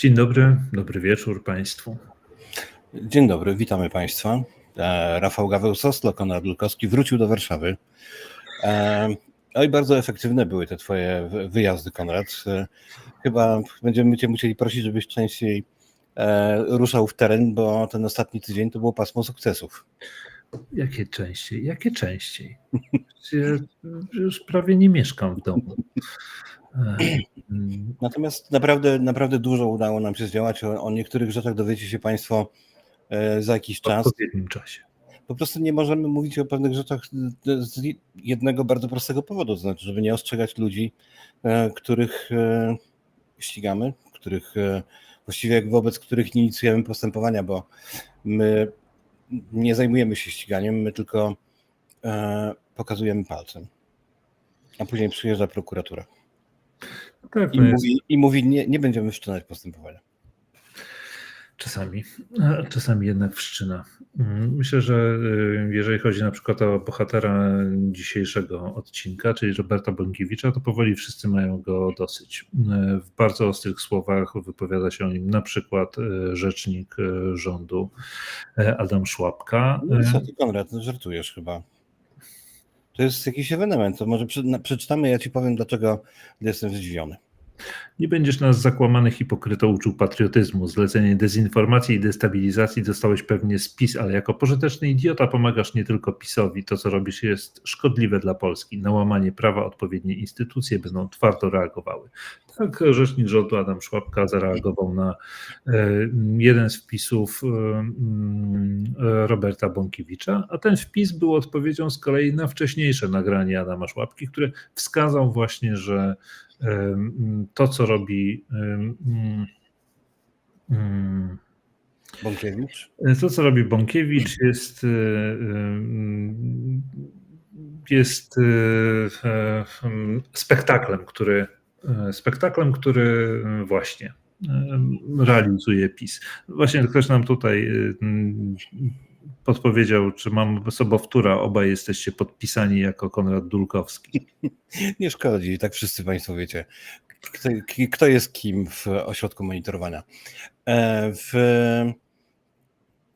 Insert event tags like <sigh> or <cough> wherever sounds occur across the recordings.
Dzień dobry, dobry wieczór Państwu. Dzień dobry, witamy Państwa. E, Rafał Gaweł-Soslo, Konrad Lukowski wrócił do Warszawy. E, No i bardzo efektywne były te Twoje wy- wyjazdy, Konrad. E, Chyba będziemy Cię musieli prosić, żebyś częściej ruszał w teren, bo ten ostatni tydzień to było pasmo sukcesów. Jakie częściej? Jakie częściej? Ja już prawie nie mieszkam w domu. <clears throat> Natomiast naprawdę, naprawdę dużo udało nam się zdziałać. O, o niektórych rzeczach dowiecie się Państwo e, za jakiś W czas. odpowiednim czasie. Po prostu nie możemy mówić o pewnych rzeczach z jednego bardzo prostego powodu, to znaczy, żeby nie ostrzegać ludzi, e, których e, ścigamy, których właściwie wobec których nie inicjujemy postępowania, bo my nie zajmujemy się ściganiem, my tylko pokazujemy palcem. A później przyjeżdża prokuratura Tak, i mówi, i mówi nie, nie będziemy wszczynać postępowania. czasami, czasami jednak wszczyna. Mm, Myślę, że y, jeżeli chodzi na przykład o bohatera dzisiejszego odcinka, czyli Roberta Bąkiewicza, to powoli wszyscy mają go dosyć. Y, W bardzo ostrych słowach wypowiada się o nim na przykład y, rzecznik rządu Adam Szłapka. No co ty, Konrad, no żartujesz chyba. To jest jakiś ewenement, to może przeczytamy, ja ci powiem, dlaczego jestem zdziwiony. Nie będziesz nas zakłamany hipokryto uczył patriotyzmu. Zlecenie dezinformacji i destabilizacji dostałeś pewnie z PiS, ale jako pożyteczny idiota pomagasz nie tylko PiSowi. To, co robisz, jest szkodliwe dla Polski. Na łamanie prawa odpowiednie instytucje będą twardo reagowały. Tak rzecznik rządu Adam Szłapka zareagował na e, jeden z wpisów e, mm, Roberta Bąkiewicza, a ten wpis był odpowiedzią z kolei na wcześniejsze nagranie Adama Szłapki, który wskazał właśnie, że to, co robi Bąkiewicz? to, co robi Bąkiewicz, jest, e, jest e, em, spektaklem, który e, spektaklem, który właśnie realizuje PiS. Właśnie ktoś nam tutaj podpowiedział, czy mam sobowtóra, obaj jesteście podpisani jako Konrad Dulkowski. <laughs> Nie szkodzi, tak wszyscy Państwo wiecie, kto, kto jest kim w ośrodku monitorowania. E, W,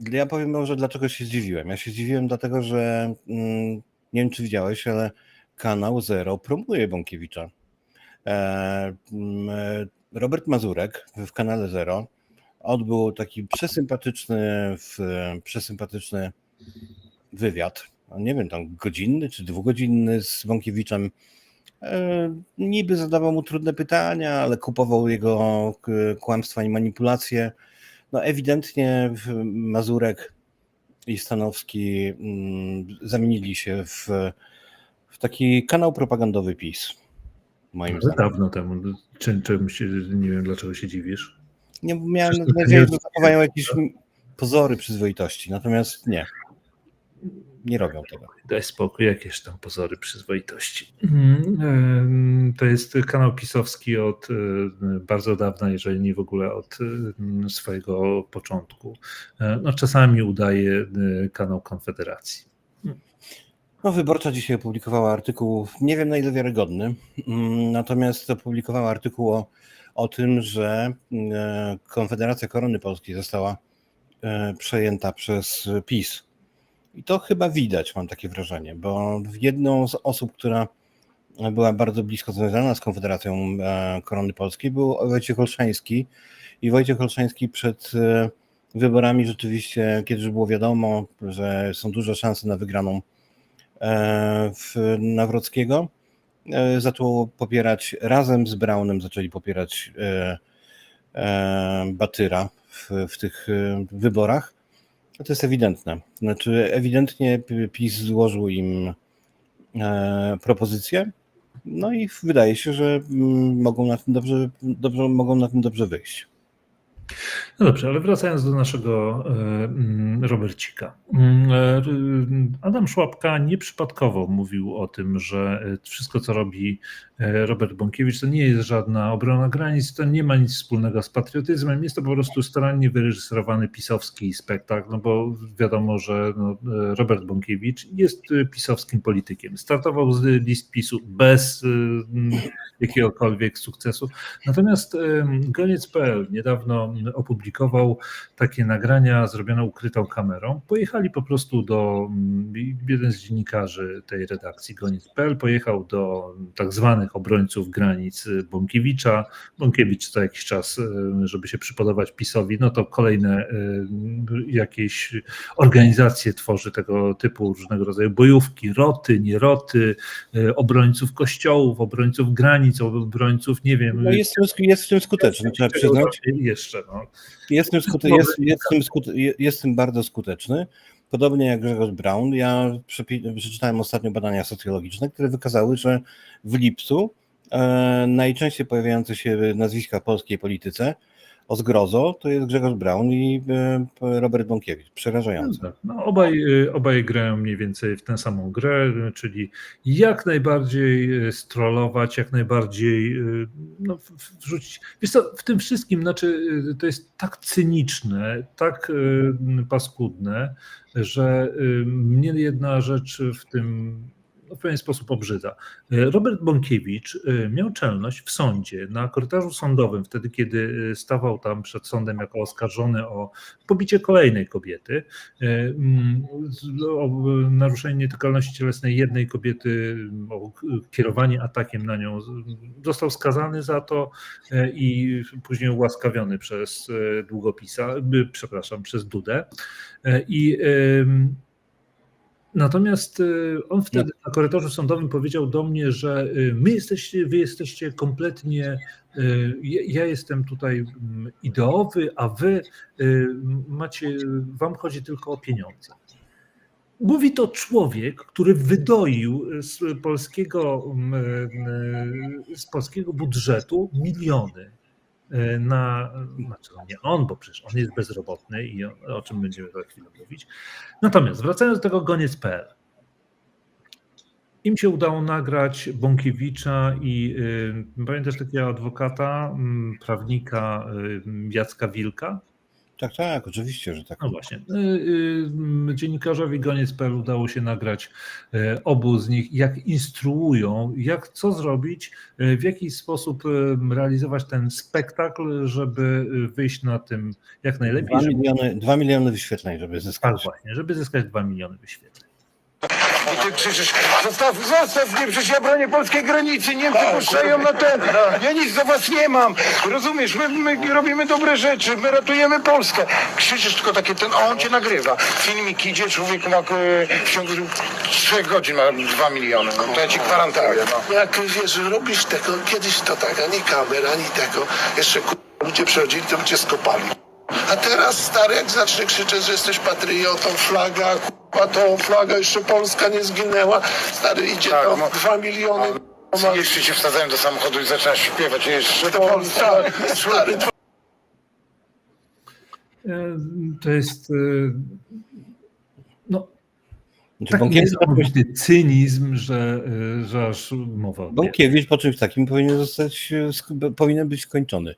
ja powiem może, dlaczego się zdziwiłem. Ja się zdziwiłem dlatego, że mm, nie wiem, czy widziałeś, ale kanał Zero promuje Bąkiewicza. E, mm, Robert Mazurek w kanale Zero odbył taki przesympatyczny, w, przesympatyczny wywiad. Nie wiem, tam godzinny czy dwugodzinny z Bąkiewiczem. E, Niby zadawał mu trudne pytania, ale kupował jego k- kłamstwa i manipulacje. No ewidentnie Mazurek i Stanowski mm, zamienili się w, w taki kanał propagandowy PiS. Moim zdaniem. dawno temu. Czym, czym się, nie wiem, dlaczego się dziwisz. Nie miałem nadzieję, nie że zachowają jakieś pozory przyzwoitości, natomiast nie. Nie robią tego. Daj spokój, jakieś tam pozory przyzwoitości. Em, To jest kanał pisowski od e, bardzo dawna, jeżeli nie w ogóle od e, swojego początku. E, No, czasami udaje kanał Konfederacji. No, Wyborcza dzisiaj opublikowała artykuł, nie wiem na ile wiarygodny, mm, natomiast opublikowała artykuł o, o tym, że e, Konfederacja Korony Polskiej została e, przejęta przez PiS. I to chyba widać, mam takie wrażenie, bo jedną z osób, która była bardzo blisko związana z Konfederacją e, Korony Polskiej był Wojciech Olszański i Wojciech Olszański przed wyborami rzeczywiście, kiedy już było wiadomo, że są duże szanse na wygraną w Nawrockiego, zaczął popierać razem z Braunem, zaczęli popierać e, e, Batyra w, w tych e, wyborach. No To jest ewidentne. Znaczy, ewidentnie PiS złożył im e, propozycję. No i wydaje się, że mm, mogą na tym dobrze, dobrze, mogą na tym dobrze wyjść. No dobrze, ale wracając do naszego e, mm, Robercika. Mm, e, Adam Szłapka nieprzypadkowo mówił o tym, że e, wszystko, co robi Robert Bąkiewicz, to nie jest żadna obrona granic, to nie ma nic wspólnego z patriotyzmem, jest to po prostu starannie wyreżyserowany pisowski spektakl, no bo wiadomo, że no, e, Robert Bąkiewicz jest e, pisowskim politykiem. Startował z list PiSu bez e, jakiegokolwiek sukcesu. Natomiast Goniec.pl niedawno opublikował takie nagrania zrobione ukrytą kamerą. Pojechali po prostu do, jeden z dziennikarzy tej redakcji Goniec.pl pojechał do tak zwanych obrońców granic y, Bąkiewicza. Bąkiewicz co jakiś czas, y, żeby się przypodobać PiSowi, no to kolejne y, jakieś organizacje tworzy tego typu różnego rodzaju bojówki, roty, nieroty, obrońców kościołów, obrońców granic, obrońców, nie wiem, No jest, jest w tym skuteczny, trzeba przyznać. jeszcze, no. Jest w tym, skute, jest, jest, skuteczny. Podobnie jak Grzegorz Braun. Ja przeczytałem ostatnio badania socjologiczne, które wykazały, że w lipcu e, najczęściej pojawiające się nazwiska w polskiej polityce o zgrozo to jest Grzegorz Braun i e, Robert Bąkiewicz. Przerażające. Tak, No, obaj, y, obaj grają mniej więcej w tę samą grę, czyli jak najbardziej y, strollować, jak najbardziej no, wrzucić. Wiesz co, w tym wszystkim znaczy, to jest tak cyniczne, tak paskudne, że mnie jedna rzecz w tym no, w pewien sposób obrzydza. Y, Robert Bąkiewicz y, miał czelność w sądzie, na korytarzu sądowym, wtedy kiedy y, stawał tam przed sądem jako oskarżony o pobicie kolejnej kobiety, e, mm, z- o naruszenie nietykalności cielesnej jednej kobiety, o kierowanie atakiem na nią. Został skazany za to e, i później ułaskawiony przez e, długopisa, przepraszam, przez Dudę. E, I Natomiast e, on wtedy na korytarzu sądowym powiedział do mnie, że e, my jesteście, wy jesteście kompletnie, e, ja jestem tutaj mm, ideowy, a wy y, macie, wam chodzi tylko o pieniądze. Mówi to człowiek, który wydoił z polskiego, mm, y, z polskiego budżetu miliony y, na, znaczy nie on, bo przecież on jest bezrobotny i o, o czym będziemy za chwilę mówić. Natomiast wracając do tego goniec.pl. Im się udało nagrać Bąkiewicza i y, pamiętasz takiego adwokata, y, prawnika y, Jacka Wilka? Tak, tak, oczywiście, że tak. No właśnie. Y, y, Dziennikarzowi Goniec.pl udało się nagrać y, obu z nich, jak instruują, jak co zrobić, y, w jaki sposób y, realizować ten spektakl, żeby wyjść na tym jak najlepiej. Dwa Żeby, miliony, dwa miliony wyświetleń, żeby tak zyskać. właśnie, żeby zyskać 2 miliony wyświetleń. I ty krzyczysz, zostaw, zostaw mnie, przecież ja bronię polskiej granicy, Niemcy puszczają na ten, ja nic do was nie mam, rozumiesz, my, my robimy dobre rzeczy, my ratujemy Polskę. Krzyczysz tylko takie ten, a on cię nagrywa. Filmik idzie, człowiek ma e, w ciągu trzech godzin ma dwa miliony, no to ja ci gwarantuję, no. Jak wiesz, robisz tego, kiedyś to tak, ani kamer, ani tego. Jeszcze ludzie przechodzili, to by cię skopali. A teraz stary, jak zacznie krzyczeć, że jesteś patriotą, flaga, a to flaga, jeszcze Polska nie zginęła. Stary, idzie Tak, to no. dwa miliony. ma- Jeszcze cię wsadzają do samochodu i zaczynasz śpiewać, jeszcze Polska, stary, E, To jest e, no, Znaczy, tak Bąkiewicz, niesamowity cynizm, że, e, że aż mowa odbierze. Bąkiewicz po czymś takim powinien zostać, e, sk- powinien być skończony.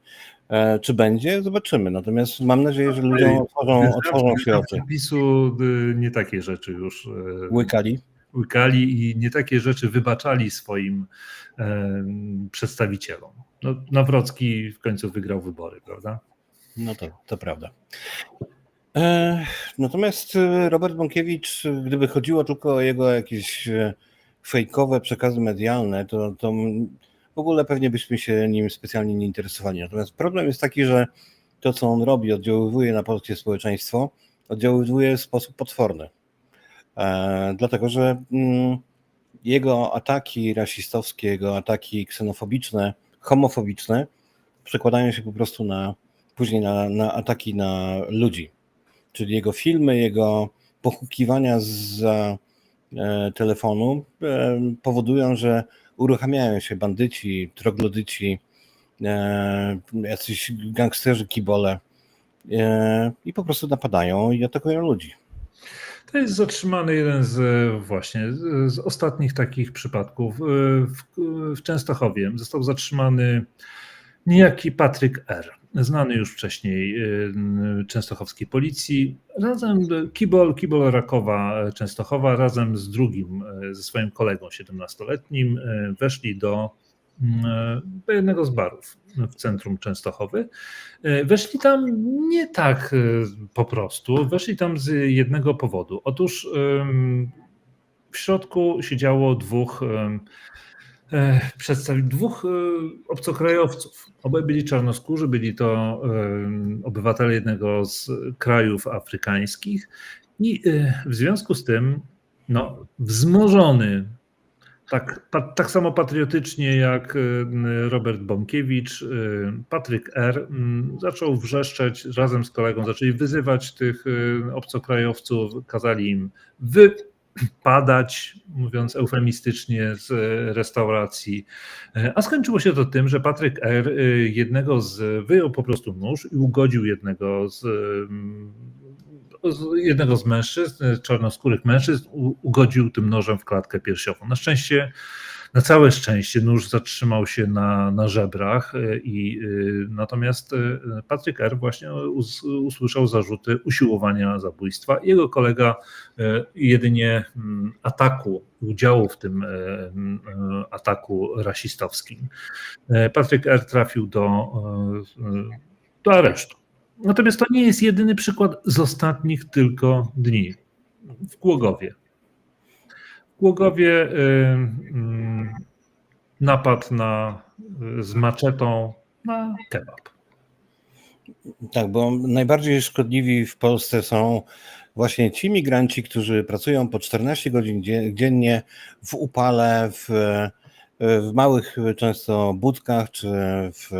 E, czy będzie? Zobaczymy. Natomiast mam nadzieję, że ludziom otworzą, otworzą się oczy. PiSu y, nie takie rzeczy już e, Łykali. łykali i nie takie rzeczy wybaczali swoim e, przedstawicielom. No, Nawrocki w końcu wygrał wybory, prawda? No to, to prawda. E, natomiast e, Robert Bąkiewicz, gdyby chodziło tylko o jego jakieś fejkowe przekazy medialne, to, to w ogóle pewnie byśmy się nim specjalnie nie interesowali. Natomiast problem jest taki, że to, co on robi, oddziaływuje na polskie społeczeństwo, oddziaływuje w sposób potworny. E, dlatego, że mm, jego ataki rasistowskie, jego ataki ksenofobiczne, homofobiczne przekładają się po prostu na później na, na ataki na ludzi. Czyli jego filmy, jego pochukiwania za e, telefonu e, powodują, że uruchamiają się bandyci, troglodyci, e, jacyś gangsterzy, kibole e, i po prostu napadają i atakują ludzi. To jest zatrzymany jeden z e, właśnie z, ostatnich takich przypadków. W, w Częstochowie został zatrzymany niejaki Patryk R., znany już wcześniej e, częstochowskiej policji. Razem Kibol, Kibol Rakowa e, Częstochowa razem z drugim, e, ze swoim kolegą 17-letnim e, weszli do mm, do jednego z barów w centrum Częstochowy. Weszli tam nie tak po prostu, weszli tam z jednego powodu. Otóż w środku siedziało dwóch e, przedstawi dwóch e, obcokrajowców. Obaj byli czarnoskórzy, byli to em, obywatele jednego z krajów afrykańskich i e, w związku z tym no, wzmożony tak, tak samo patriotycznie jak Robert Bąkiewicz, Patryk R. zaczął wrzeszczeć razem z kolegą, zaczęli wyzywać tych obcokrajowców, kazali im wypadać, mówiąc eufemistycznie, z restauracji. A skończyło się to tym, że Patryk R. y, jednego z, wyjął po prostu nóż i ugodził jednego z mm, jednego z mężczyzn, czarnoskórych mężczyzn, ugodził tym nożem w klatkę piersiową. Na szczęście, na całe szczęście, nóż zatrzymał się na, na żebrach y, i y, natomiast y, Patryk R. właśnie us, usłyszał zarzuty usiłowania zabójstwa. Jego kolega jedynie mm, ataku, udziału w tym mm, ataku rasistowskim. Patryk R. trafił do, do aresztu. Natomiast to nie jest jedyny przykład z ostatnich tylko dni. W Głogowie. Głogowie y, y, napad na, y, z maczetą na kebab. Tak, bo najbardziej szkodliwi w Polsce są właśnie ci migranci, którzy pracują po 14 godzin dzie- dziennie w upale, w, w małych często budkach czy w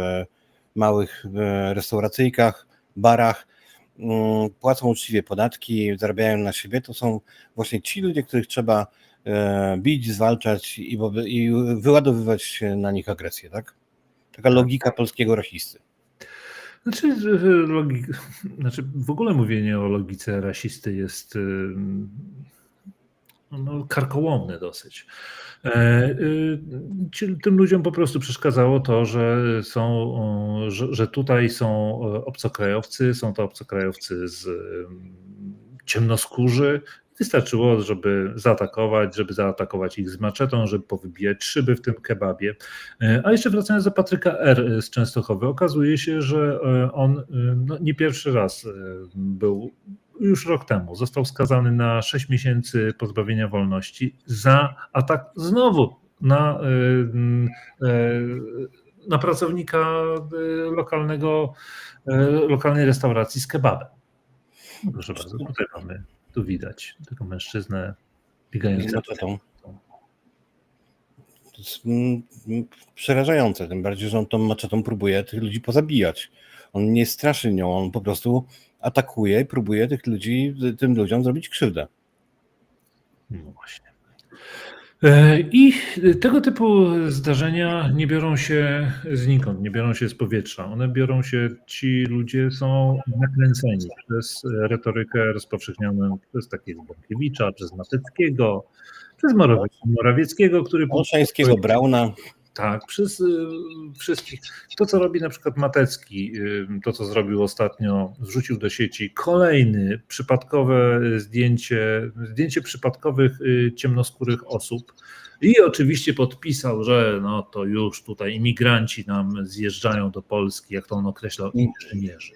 małych e, restauracyjkach, barach, mm, płacą uczciwie podatki, zarabiają na siebie. To są właśnie ci ludzie, których trzeba bić, zwalczać i, wyładowywać na nich agresję, tak? Taka logika polskiego rasisty. Znaczy, y, logi... znaczy, w ogóle mówienie o logice rasisty jest y, no, karkołomne dosyć. E, y, Tym ludziom po prostu przeszkadzało to, że są, że, że tutaj są o, obcokrajowcy, są to obcokrajowcy z ciemnoskórzy. Wystarczyło, żeby zaatakować, żeby zaatakować ich z maczetą, żeby powybijać szyby w tym kebabie. E, A jeszcze wracając do Patryka R. z Częstochowy, okazuje się, że e, on e, no, nie pierwszy raz był już rok temu. Został skazany na 6 miesięcy pozbawienia wolności za atak znowu na, na pracownika lokalnego, lokalnej restauracji z kebabem. Proszę bardzo, tutaj mamy, tu widać tego mężczyznę biegającego. maczetą. To jest przerażające, tym bardziej, że on tą maczetą próbuje tych ludzi pozabijać. On nie straszy nią, on po prostu atakuje i próbuje tych ludzi, tym ludziom zrobić krzywdę. No właśnie. E, I tego typu zdarzenia nie biorą się znikąd, nie biorą się z powietrza. One biorą się, ci ludzie są nakręceni przez retorykę rozpowszechnioną przez takiego Bąkiewicza, przez Mateckiego, przez Morawie- Morawieckiego, który Olszańskiego, Brauna, tak, przez y, wszystkich. To, co robi na przykład Matecki, y, to, co zrobił ostatnio, wrzucił do sieci kolejny przypadkowe zdjęcie, zdjęcie przypadkowych y, ciemnoskórych osób. I oczywiście podpisał, że no to już tutaj imigranci nam zjeżdżają do Polski, jak to on określał, inżynierzy.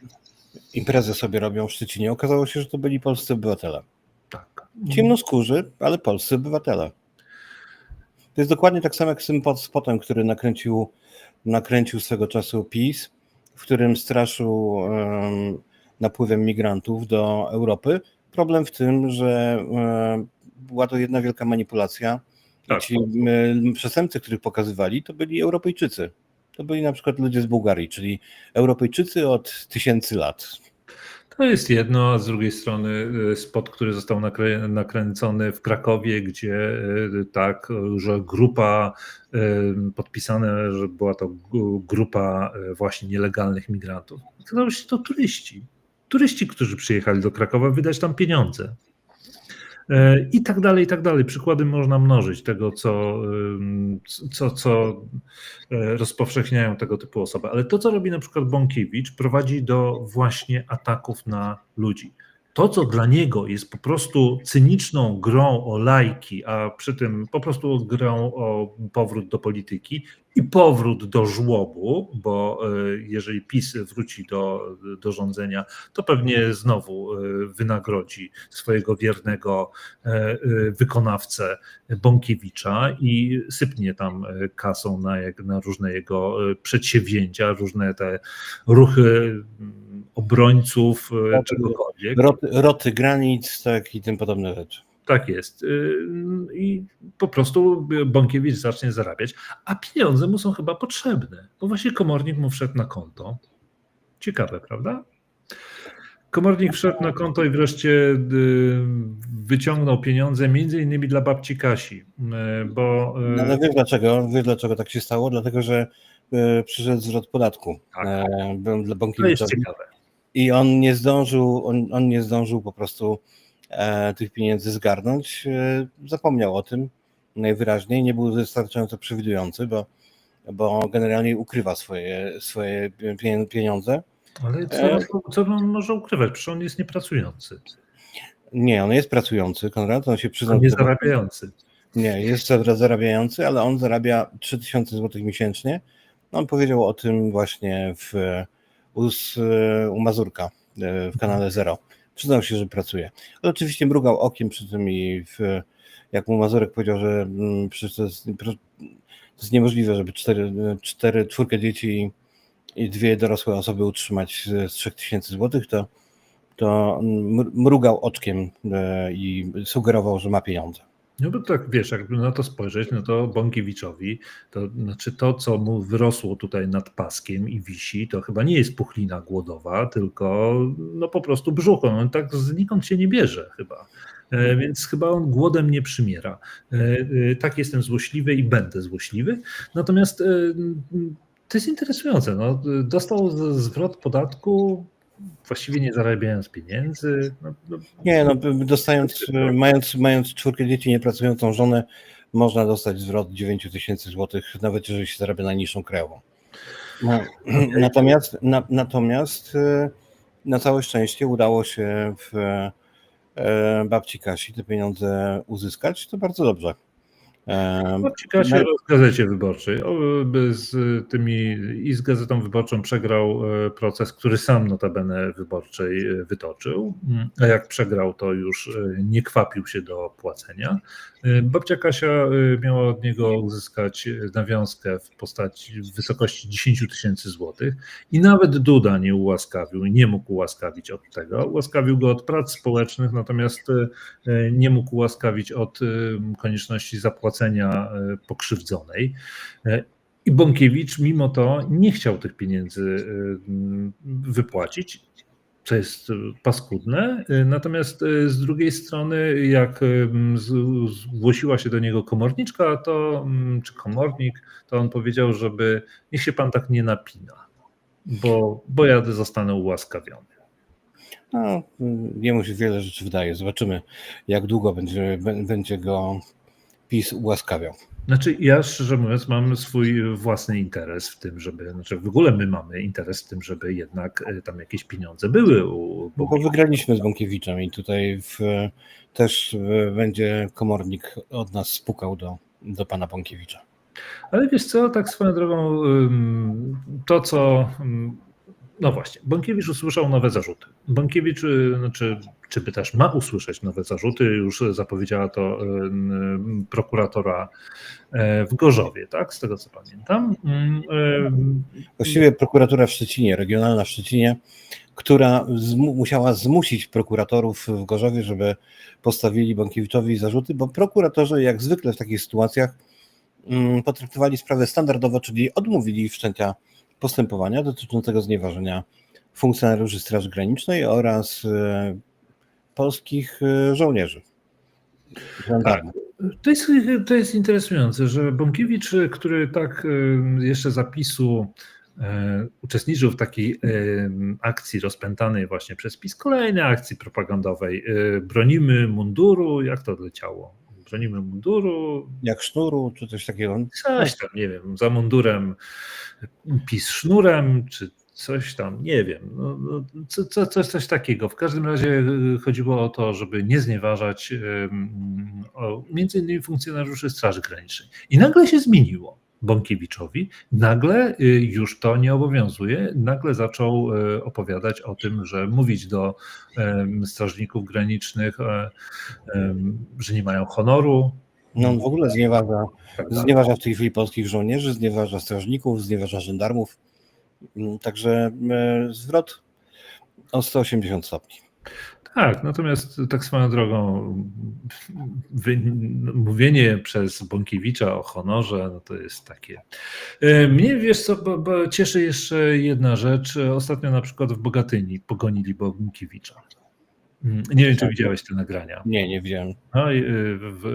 imprezę sobie robią w Szczecinie. Okazało się, że to byli polscy obywatele. Tak. Ciemnoskórzy, ale polscy obywatele. To jest dokładnie tak samo jak z tym spotem, który nakręcił, nakręcił swego czasu PiS, w którym straszył em, napływem migrantów do Europy. Problem w tym, że em, była to jedna wielka manipulacja. Tak. Ci em, przestępcy, których pokazywali, to byli Europejczycy. To byli na przykład ludzie z Bułgarii, czyli Europejczycy od tysięcy lat. To jest jedno, a z drugiej strony y, spot, który został nakrę- nakręcony w Krakowie, gdzie y, tak, że grupa, y, podpisane, że była to grupa właśnie nielegalnych migrantów. Okazało się to turyści. Turyści, którzy przyjechali do Krakowa wydać tam pieniądze. E, I tak dalej, i tak dalej. Przykłady można mnożyć tego, co, co, co e, rozpowszechniają tego typu osoby. Ale to, co robi na przykład Bąkiewicz, prowadzi do właśnie ataków na ludzi. To, co dla niego jest po prostu cyniczną grą o lajki, a przy tym po prostu grą o powrót do polityki i powrót do żłobu, bo e, jeżeli PiS wróci do, do rządzenia, to pewnie znowu e, wynagrodzi swojego wiernego e, wykonawcę Bąkiewicza i sypnie tam kasą na, na różne jego przedsięwzięcia, różne te ruchy obrońców, e, Tak, czegokolwiek. Roty, roty granic, tak i tym podobne rzeczy. Tak jest. Y, I po prostu Bąkiewicz zacznie zarabiać, a pieniądze mu są chyba potrzebne, bo właśnie komornik mu wszedł na konto. Ciekawe, prawda? Komornik wszedł na konto i wreszcie y, wyciągnął pieniądze między innymi dla babci Kasi, y, bo No, ale wiesz dlaczego? Wiesz dlaczego tak się stało? Dlatego, że przyszedł zwrot podatku Tak. e, dla to jest ciekawe. I on nie zdążył, on, on nie zdążył po prostu e, tych pieniędzy zgarnąć. E, zapomniał o tym najwyraźniej, nie był wystarczająco przewidujący, bo, bo generalnie ukrywa swoje, swoje pie- pieniądze. Ale E, co, co on może ukrywać? Przecież on jest niepracujący, Nie, on jest pracujący, Konrad, on się przyznał. nie do tego. zarabiający. Nie, jest zara- zarabiający, ale on zarabia 3000 zł miesięcznie. On powiedział o tym właśnie w, u, s- u Mazurka e, w kanale Zero. Przyznał się, że pracuje. Ale oczywiście mrugał okiem przy tym i w, jak mu Mazurek powiedział, że mm, to jest, jest niemożliwe, żeby cztery, cztery, czwórkę dzieci i dwie dorosłe osoby utrzymać z z 3000 zł, to, to mr- mrugał oczkiem e, i sugerował, że ma pieniądze. No bo tak, wiesz, jakby na to spojrzeć, no to Bąkiewiczowi, to znaczy to, co mu wyrosło tutaj nad paskiem i wisi, to chyba nie jest puchlina głodowa, tylko no po prostu brzuch. On tak znikąd się nie bierze chyba. E, Więc chyba on głodem nie przymiera. E, e, Tak jestem złośliwy i będę złośliwy. Natomiast to jest interesujące. No, dostał zwrot podatku, właściwie nie zarabiając pieniędzy. No, no, Nie, no dostając, mając, mając czwórkę dzieci, niepracującą żonę, można dostać zwrot 9 tysięcy złotych, nawet jeżeli się zarabia najniższą krajową. No, natomiast, na, natomiast y, na całe szczęście udało się w e, babci Kasi te pieniądze uzyskać, to bardzo dobrze. No, ciekawe się w Gazecie Wyborczej. Z tymi i z Gazetą Wyborczą przegrał e, proces, który sam notabene wyborczej e, wytoczył, Mm, a jak przegrał, to już e, nie kwapił się do płacenia. Babcia Kasia miała od niego uzyskać nawiązkę w postaci w wysokości 10 tysięcy złotych i nawet Duda nie ułaskawił, nie mógł ułaskawić od tego. Ułaskawił go od prac społecznych, natomiast nie mógł ułaskawić od konieczności zapłacenia e, pokrzywdzonej. E, I Bąkiewicz mimo to nie chciał tych pieniędzy e, wypłacić, co jest paskudne. Natomiast z drugiej strony, jak zgłosiła się do niego komorniczka, to czy komornik, to on powiedział, żeby niech się pan tak nie napina, bo, bo ja zostanę ułaskawiony. No, jemu się wiele rzeczy wydaje. Zobaczymy, jak długo będzie, będzie go PiS ułaskawiał. Znaczy, ja szczerze mówiąc, mam swój własny interes w tym, żeby, znaczy w ogóle my mamy interes w tym, żeby jednak e, tam jakieś pieniądze były u No bo wygraliśmy z Bąkiewiczem i tutaj w, też e, będzie komornik od nas spukał do, do pana Bąkiewicza. Ale wiesz co, tak swoją drogą, to co. No właśnie, Bąkiewicz usłyszał nowe zarzuty. Bąkiewicz, y, znaczy, czy pytasz, ma usłyszeć nowe zarzuty, już zapowiedziała to ym, prokuratora e, w Gorzowie, tak? Z tego co pamiętam. Właściwie prokuratura w Szczecinie, regionalna w Szczecinie, która zmu, musiała zmusić prokuratorów w Gorzowie, żeby postawili Bąkiewiczowi zarzuty, bo prokuratorzy, jak zwykle w takich sytuacjach, mm, potraktowali sprawę standardowo, czyli odmówili wszczęcia postępowania dotyczącego znieważenia funkcjonariuszy Straży Granicznej oraz e, polskich e, żołnierzy. Żandarmów. To jest, to jest interesujące, że Bąkiewicz, który tak y, jeszcze zapisu e, uczestniczył w takiej e, akcji rozpętanej właśnie przez PiS, kolejnej akcji propagandowej. E, Bronimy munduru, jak to leciało? Bronimy munduru, Jak sznuru, czy coś takiego. coś tam, nie wiem, za mundurem PiS sznurem, czy coś tam, nie wiem, no, no, co, co, coś, coś takiego. W każdym razie y, chodziło o to, żeby nie znieważać ym, o, między innymi funkcjonariuszy Straży Granicznej. I nagle się zmieniło. Bąkiewiczowi, nagle y, już to nie obowiązuje. Nagle zaczął y, opowiadać o tym, że mówić do strażników granicznych, e, że nie mają honoru. No on w ogóle znieważa, tak dalej. znieważa w tej chwili polskich żołnierzy, znieważa strażników, znieważa żandarmów. Mm, Także e, zwrot o 180 stopni. Tak, natomiast tak swoją drogą wy, mówienie przez Bąkiewicza o honorze, no to jest takie. E, Mnie wiesz co, bo, bo cieszy jeszcze jedna rzecz. Ostatnio na przykład w Bogatyni pogonili Bąkiewicza. Mm, Nie wiem, czy Tak. widziałeś te nagrania. Nie, nie widziałem. No i w,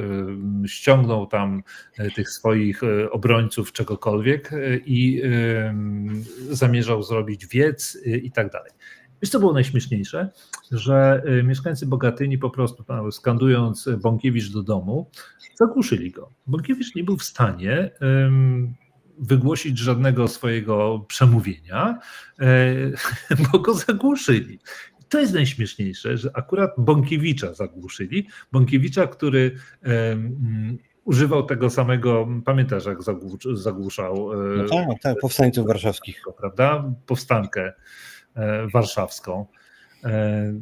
y, ściągnął tam tych swoich obrońców czegokolwiek i zamierzał zrobić wiec i tak dalej. Wiesz, co było najśmieszniejsze? Że y, mieszkańcy Bogatyni po prostu skandując Bąkiewicz do domu, zagłuszyli go. Bąkiewicz nie był w stanie wygłosić żadnego swojego przemówienia, y, <laughs> bo go zagłuszyli. To jest najśmieszniejsze, że akurat Bąkiewicza zagłuszyli. Bąkiewicza, który używał tego samego, pamiętasz jak zagłusz- zagłuszał e, No tak, tak, powstańców warszawskich. prawda? Powstankę e, warszawską. E,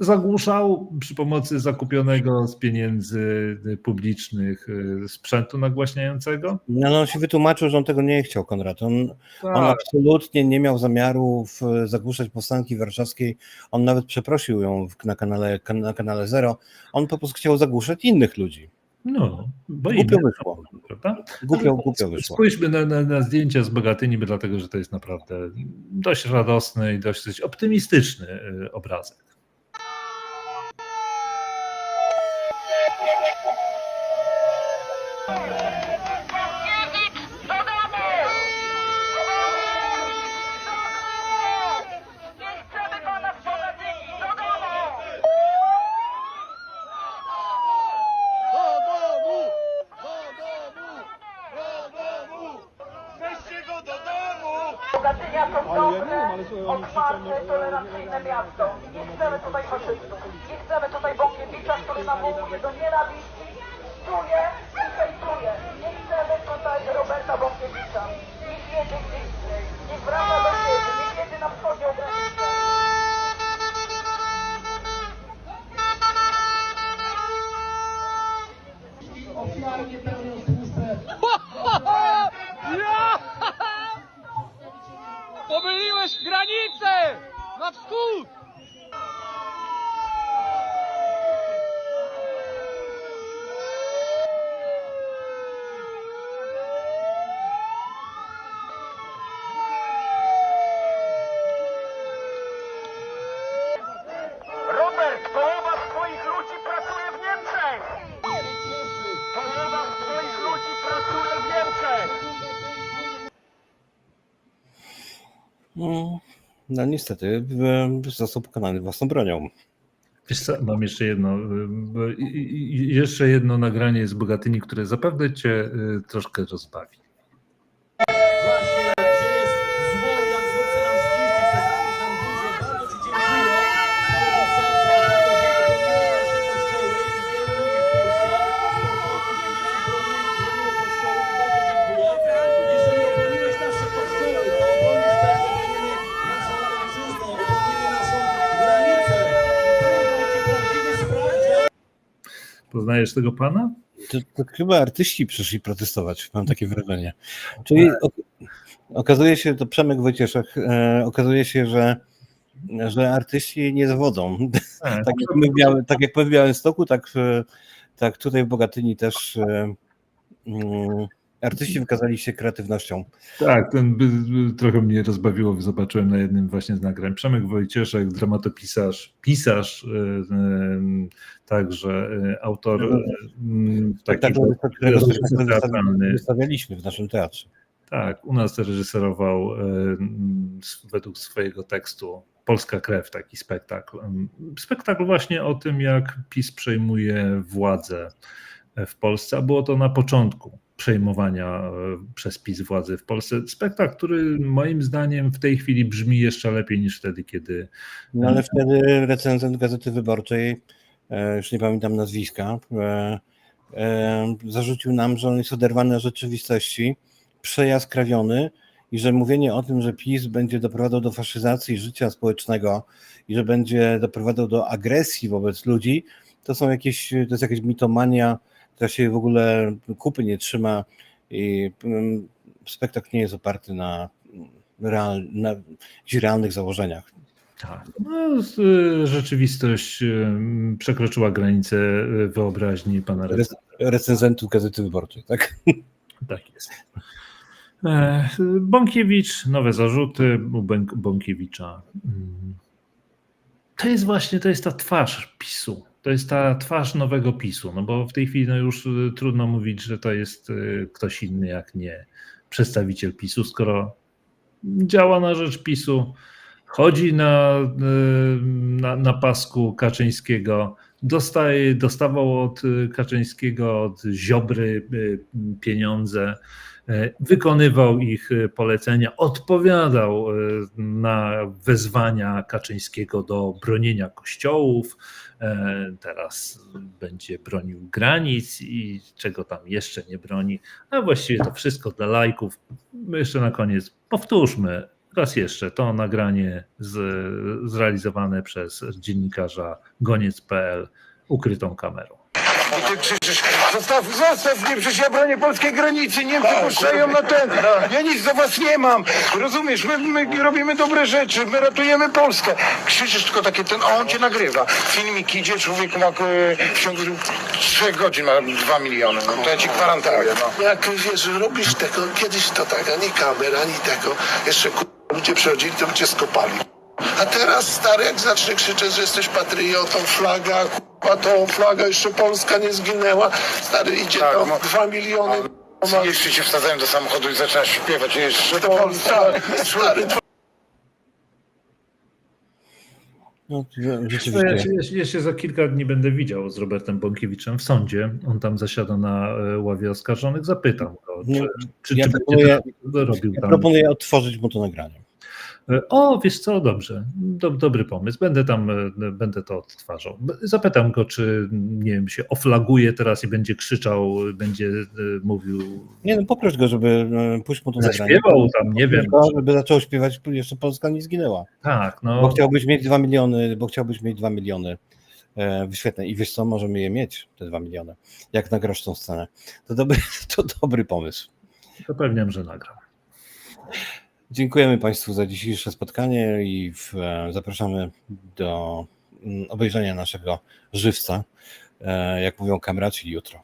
Zagłuszał przy pomocy zakupionego z pieniędzy publicznych e, sprzętu nagłaśniającego. No, no on się wytłumaczył, że on tego nie chciał, Konrad. On, on Tak, absolutnie nie miał zamiaru zagłuszać powstanki warszawskiej. On nawet przeprosił ją na, kanale, kan, na kanale Zero. On po prostu chciał zagłuszać innych ludzi. No, bo Głupio wyszło. prawda? Głupio, głupio wyszło. Spójrzmy na, na, na zdjęcia z Bogatyni, bo dlatego, że to jest naprawdę dość radosny i dość optymistyczny y, obrazek. Na no niestety został pokonany własną bronią. Wiesz co, mam jeszcze jedno, jeszcze jedno nagranie z Bogatyni, które zapewne cię y, troszkę rozbawi. Poznajesz tego pana? To, to chyba artyści przyszli protestować, mam takie wrażenie. Czyli ok- okazuje się, to Przemek Wojcieszek, e, okazuje się, że, że artyści nie zawodzą. <laughs> Tak, Tak jak my tak jak w Białymstoku, tak, e, tak tutaj w Bogatyni też e, mm, artyści wykazali się kreatywnością. tak ten by, by, trochę mnie rozbawiło, zobaczyłem na jednym właśnie z nagrań. Przemek Wojcieszek, dramatopisarz, pisarz, y, y, także y, autor Tak, taki tak, teatralny. wystawialiśmy w naszym teatrze. Tak, u nas reżyserował według swojego tekstu Polska Krew, taki spektakl. Spektakl właśnie o tym, jak PiS przejmuje władzę w Polsce, a było to na początku przejmowania e, przez PiS władzy w Polsce. Spektakl, który moim zdaniem w tej chwili brzmi jeszcze lepiej niż wtedy, kiedy No ale wtedy recenzent Gazety Wyborczej, e, już nie pamiętam nazwiska, e, zarzucił nam, że on jest oderwany od rzeczywistości, przejaskrawiony i że mówienie o tym, że PiS będzie doprowadzał do faszyzacji życia społecznego i że będzie doprowadzał do agresji wobec ludzi, to są jakieś, to jest jakaś mitomania, która się w ogóle kupy nie trzyma i mm, spektakl nie jest oparty na, real, na realnych założeniach. Tak. No, y, rzeczywistość y, przekroczyła granice y, wyobraźni pana Rec- redaktora. recenzentów Gazety Wyborczej, tak? <laughs> Tak jest. E, Bąkiewicz, nowe zarzuty u Bąk- Bąkiewicza. Mm. To jest właśnie, to jest ta twarz PiSu. To jest ta twarz nowego PiSu, no bo w tej chwili no już y, trudno mówić, że to jest y, ktoś inny jak nie przedstawiciel PiSu, skoro działa na rzecz PiSu, chodzi na, y, na, na pasku Kaczyńskiego, dostaje, dostawał od Kaczyńskiego, od Ziobry pieniądze, wykonywał ich polecenia, odpowiadał na wezwania Kaczyńskiego do bronienia kościołów, teraz będzie bronił granic i czego tam jeszcze nie broni, a właściwie to wszystko dla lajków. Jeszcze na koniec powtórzmy raz jeszcze to nagranie z, zrealizowane przez dziennikarza goniec.pl ukrytą kamerą. I ty krzyczysz, zostaw, zostaw mnie, przecież ja bronię polskiej granicy, Niemcy puszczają na ten, ja nic do was nie mam, rozumiesz, my, my robimy dobre rzeczy, my ratujemy Polskę. Krzyczysz tylko takie ten, a on cię nagrywa. Filmik idzie, człowiek ma e, w ciągu trzech godzin ma dwa miliony, no to ja ci gwarantuję, no. Jak wiesz, robisz tego, kiedyś to tak, ani kamer, ani tego, jeszcze ku- ludzie przechodzili, to by cię skopali. A teraz stary, jak zacznę krzyczeć, że jesteś patriotą, flaga, a to flaga, jeszcze Polska nie zginęła, stary, idzie Tak, no. dwa miliony, ma, Jeszcze cię wsadzają do samochodu i zaczynasz śpiewać, jeszcze to Polska, stary, <laughs> No, Ja rzeczywiście. się, ja, się, ja się za kilka dni będę widział z Robertem Bąkiewiczem w sądzie. On tam zasiada na e, ławie oskarżonych. Zapytam go, czy, Nie, czy, ja czy proponuję- będzie robił Ja tam. proponuję odtworzyć mu to nagranie. O, wiesz co, dobrze, Do, dobry pomysł. Będę tam, e, będę to odtwarzał. Zapytam go, czy nie wiem, się oflaguje teraz i będzie krzyczał, będzie e, mówił, Nie no, poproś go, żeby e, puść mu to zaśpiewał tam, nie wiem. Go, żeby zaczął śpiewać, jeszcze Polska nie zginęła. Tak, Bo no. chciałbyś mieć dwa miliony, bo chciałbyś mieć dwa miliony wyświetleń. I wiesz co, możemy je mieć, te dwa miliony, jak nagrasz tą scenę. To dobry, <laughs> to dobry pomysł. Zapewniam, że nagram. Dziękujemy Państwu za dzisiejsze spotkanie i w, e, zapraszamy do mm, obejrzenia naszego żywca, e, jak mówią kamraci jutro.